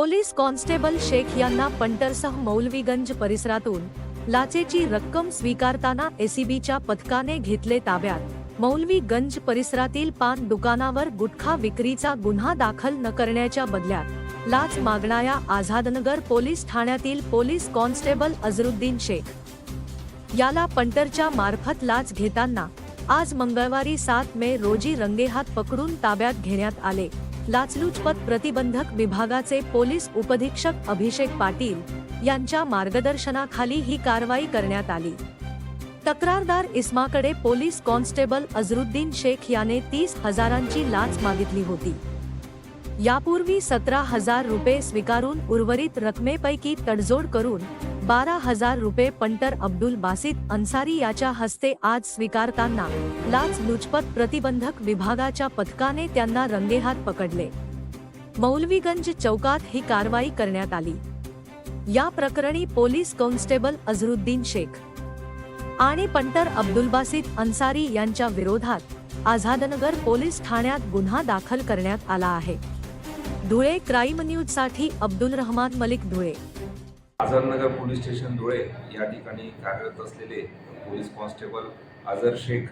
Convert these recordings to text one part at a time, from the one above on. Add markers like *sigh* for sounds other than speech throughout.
Police constable Shaikh यांना पंटरसह मौलवीगंज परिसरातून लाचेची रक्कम स्वीकारताना एसीबीच्या पथकाने घेतले ताब्यात. मौलवीगंज परिसरातील पान दुकानावर गुटखा विक्रीचा गुन्हा दाखल न करण्याच्या बदल्यात लाच मागणाऱ्या आझादनगर पोलीस ठाण्यातील पोलीस कॉन्स्टेबल अझरुद्दीन शेख. याला पंटरच्या मार्फत लाच घेताना आज मंगळवारी सात मे रोजी रंगेहात पकडून ताब्यात घेण्यात आले. लाचलुचपत प्रतिबंधक विभागाचे पोलीस उपधीक्षक अभिषेक पाटील यांच्या मार्गदर्शनाखाली ही कारवाई करण्यात आली. तक्रारदार इस्माकडे पोलीस कॉन्स्टेबल अझरुद्दीन शेख याने तीस हजारांची लाच मागितली होती. यापूर्वी सतरा हजार रुपये स्वीकारून उर्वरित रकमेपैकी तडजोड करून बारा हजार रुपये पंटर अब्दुल बासित अन्सारी याच्या हस्ते आज स्वीकारताना लाच लुचपत प्रतिबंधक विभागाच्या पथकाने त्यांना रंगेहात पकडले. मौलवीगंज चौकात ही कारवाई करण्यात आली. या प्रकरणी पोलीस कॉन्स्टेबल अझरुद्दीन शेख आणि पंटर अब्दुल बासित अन्सारी यांच्या विरोधात आझादनगर पोलीस ठाण्यात गुन्हा दाखल करण्यात आला आहे. धुळे क्राईम न्यूजसाठी अब्दुल रहमान मलिक धुळे. आझादनगर पोलीस स्टेशन धुळे या ठिकाणी कार्यरत असलेले पोलीस कॉन्स्टेबल अझर शेख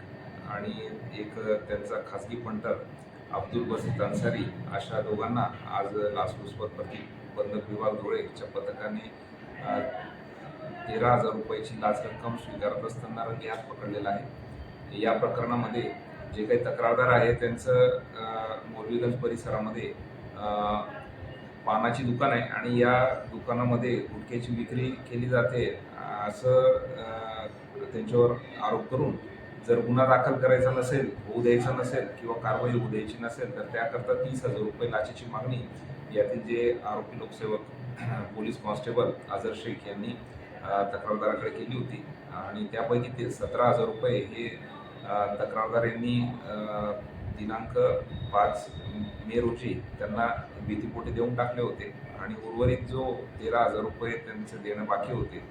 आणि एक त्यांचा खासगी पंटर अब्दुल बसीत अन्सारी अशा दोघांना आज लाचलुचपत प्रतिबंधक विभाग धुळेच्या पथकाने तेरा हजार रुपयाची लाच रक्कम स्वीकारत असताना रंगे हात पकडलेला आहे. या प्रकरणामध्ये जे काही तक्रारदार आहे त्यांचं अ, मोरबीगंज परिसरामध्ये पानाची दुकान आहे आणि या दुकानामध्ये गुटख्याची विक्री केली जाते. असं त्यांच्यावर आरोप करून जर गुन्हा दाखल करायचा नसेल होऊ द्यायचा नसेल किंवा कारवाई होऊ द्यायची नसेल तर त्याकरता तीस हजार रुपये लाचेची मागणी यातील जे आरोपी लोकसेवक *clears throat* पोलीस कॉन्स्टेबल आझर शेख यांनी तक्रारदाराकडे केली होती. आणि त्यापैकी ते सतरा हजार रुपये हे तक्रारदार यांनी दिनांक पाच मे रोजी त्यांना भीतीपोटी देऊन टाकले होते. आणि उर्वरित जो तेरा हजार रुपये त्यांचे देणं बाकी होते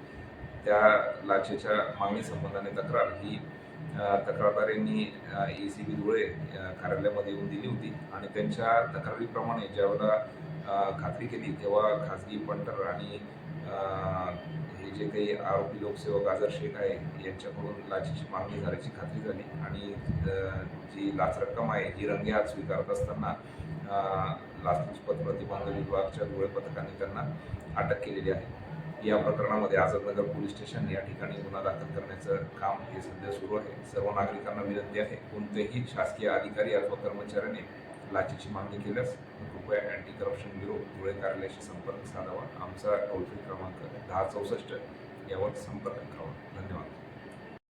त्या लाचेच्या मागणी संबंधाने तक्रार ही तक्रारदारांनी ए सी बी धुळे कार्यालयामध्ये येऊन दिली होती. आणि त्यांच्या तक्रारीप्रमाणे ज्यावेळेला खात्री केली तेव्हा खाजगी पंटर आणि हे जे काही आरोपी लोकसेवक आझार शेख आहे यांच्याकडून लाचेची मागणी झाल्याची खात्री झाली आणि जी लाच रक्कम आहे ही रंगेहात स्वीकारत असताना लाचलुचपत प्रतिबंध विभागाच्या धुळे पथकाने त्यांना अटक केलेली आहे. या प्रकरणामध्ये आझादनगर पोलीस स्टेशन या ठिकाणी गुन्हा दाखल करण्याचं काम हे सध्या सुरू आहे. सर्व नागरिकांना विनंती आहे कोणतेही शासकीय अधिकारी अथवा कर्मचाऱ्याने लाचेची मागणी केल्यास कृपया अँटी करप्शन ब्युरो धुळे कार्यालयाशी संपर्क साधावा. आमचा टोल फ्री क्रमांक दहा चौसष्ट यावर संपर्क करावा. धन्यवाद.